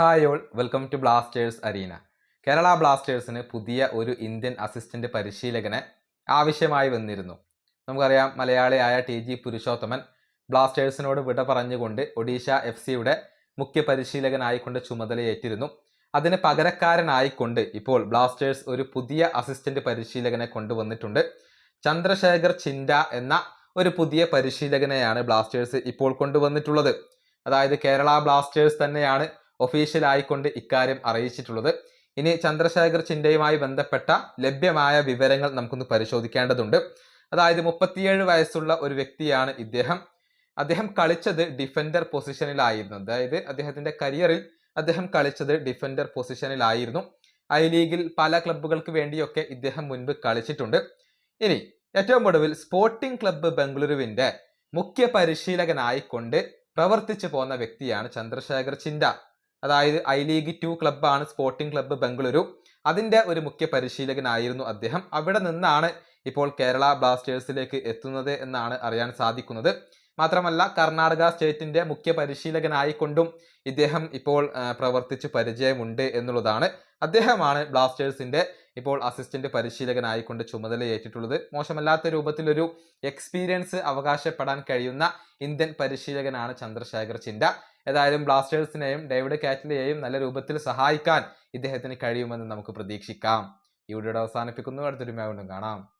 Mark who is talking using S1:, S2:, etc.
S1: Hi all. Welcome to Blasters arena. Kerala ബ്ലാസ്റ്റേഴ്സിന് പുതിയ ഒരു ഇന്ത്യൻ അസിസ്റ്റന്റ് പരിശീലകനെ ആവശ്യമായി വന്നിരുന്നു. നമുക്കറിയാം മലയാളിയായ ടി ജി പുരുഷോത്തമൻ ബ്ലാസ്റ്റേഴ്സിനോട് വിട പറഞ്ഞുകൊണ്ട് ഒഡീഷ എഫ് സിയുടെ മുഖ്യ പരിശീലകനായിക്കൊണ്ട് ചുമതലയേറ്റിരുന്നു. അതിന് പകരക്കാരനായിക്കൊണ്ട് ഇപ്പോൾ ബ്ലാസ്റ്റേഴ്സ് ഒരു പുതിയ അസിസ്റ്റന്റ് പരിശീലകനെ കൊണ്ടുവന്നിട്ടുണ്ട്. ചന്ദ്രശേഖർ ചിൻഡ എന്ന ഒരു പുതിയ പരിശീലകനെയാണ് ബ്ലാസ്റ്റേഴ്സ് ഇപ്പോൾ കൊണ്ടുവന്നിട്ടുള്ളത്. അതായത് കേരള ബ്ലാസ്റ്റേഴ്സ് തന്നെയാണ് ഒഫീഷ്യൽ ആയിക്കൊണ്ട് ഇക്കാര്യം അറിയിച്ചിട്ടുള്ളത്. ഇനി ചന്ദ്രശേഖർ ചിന്തയുമായി ബന്ധപ്പെട്ട ലഭ്യമായ വിവരങ്ങൾ നമുക്കൊന്ന് പരിശോധിക്കേണ്ടതുണ്ട്. അതായത് മുപ്പത്തിയേഴ് വയസ്സുള്ള ഒരു വ്യക്തിയാണ് ഇദ്ദേഹം. അദ്ദേഹം കളിച്ചത് ഡിഫൻഡർ പൊസിഷനിലായിരുന്നു. അതായത് അദ്ദേഹത്തിന്റെ കരിയറിൽ അദ്ദേഹം കളിച്ചത് ഡിഫൻഡർ പൊസിഷനിലായിരുന്നു. ഐ ലീഗിൽ പല ക്ലബ്ബുകൾക്ക് വേണ്ടിയൊക്കെ ഇദ്ദേഹം മുൻപ് കളിച്ചിട്ടുണ്ട്. ഇനി ഏറ്റവും ഒടുവിൽ സ്പോർട്ടിംഗ് ക്ലബ്ബ് ബംഗളൂരുവിന്റെ മുഖ്യ പരിശീലകനായിക്കൊണ്ട് പ്രവർത്തിച്ചു പോന്ന വ്യക്തിയാണ് ചന്ദ്രശേഖർ ചിൻഡ അതായത് ഐ ലീഗ് ടു ക്ലബ്ബാണ് സ്പോർട്ടിംഗ് ക്ലബ്ബ് ബംഗളൂരു. അതിന്റെ ഒരു മുഖ്യ പരിശീലകനായിരുന്നു അദ്ദേഹം. അവിടെ നിന്നാണ് ഇപ്പോൾ കേരള ബ്ലാസ്റ്റേഴ്സിലേക്ക് എത്തുന്നത് എന്നാണ് അറിയാൻ സാധിക്കുന്നത്. മാത്രമല്ല കർണാടക സ്റ്റേറ്റിന്റെ മുഖ്യ പരിശീലകനായിക്കൊണ്ടും ഇദ്ദേഹം ഇപ്പോൾ പ്രവർത്തിച്ച് പരിചയമുണ്ട് എന്നുള്ളതാണ്. അദ്ദേഹമാണ് ബ്ലാസ്റ്റേഴ്സിന്റെ ഇപ്പോൾ അസിസ്റ്റന്റ് പരിശീലകനായിക്കൊണ്ട് ചുമതലയേറ്റിട്ടുള്ളത്. മോശമല്ലാത്ത രൂപത്തിലൊരു എക്സ്പീരിയൻസ് അവകാശപ്പെടാൻ കഴിയുന്ന ഇന്ത്യൻ പരിശീലകനാണ് ചന്ദ്രശേഖർ ചിൻഡ. ഏതായാലും ബ്ലാസ്റ്റേഴ്സിനെയും ഡേവിഡ് കാറ്റ്ലിയെയും നല്ല രൂപത്തിൽ സഹായിക്കാൻ ഇദ്ദേഹത്തിന് കഴിയുമെന്ന് നമുക്ക് പ്രതീക്ഷിക്കാം. ഈ വീഡിയോയുടെ അവസാനിപ്പിക്കുന്നു. അടുത്തൊരു വീണ്ടും കാണാം.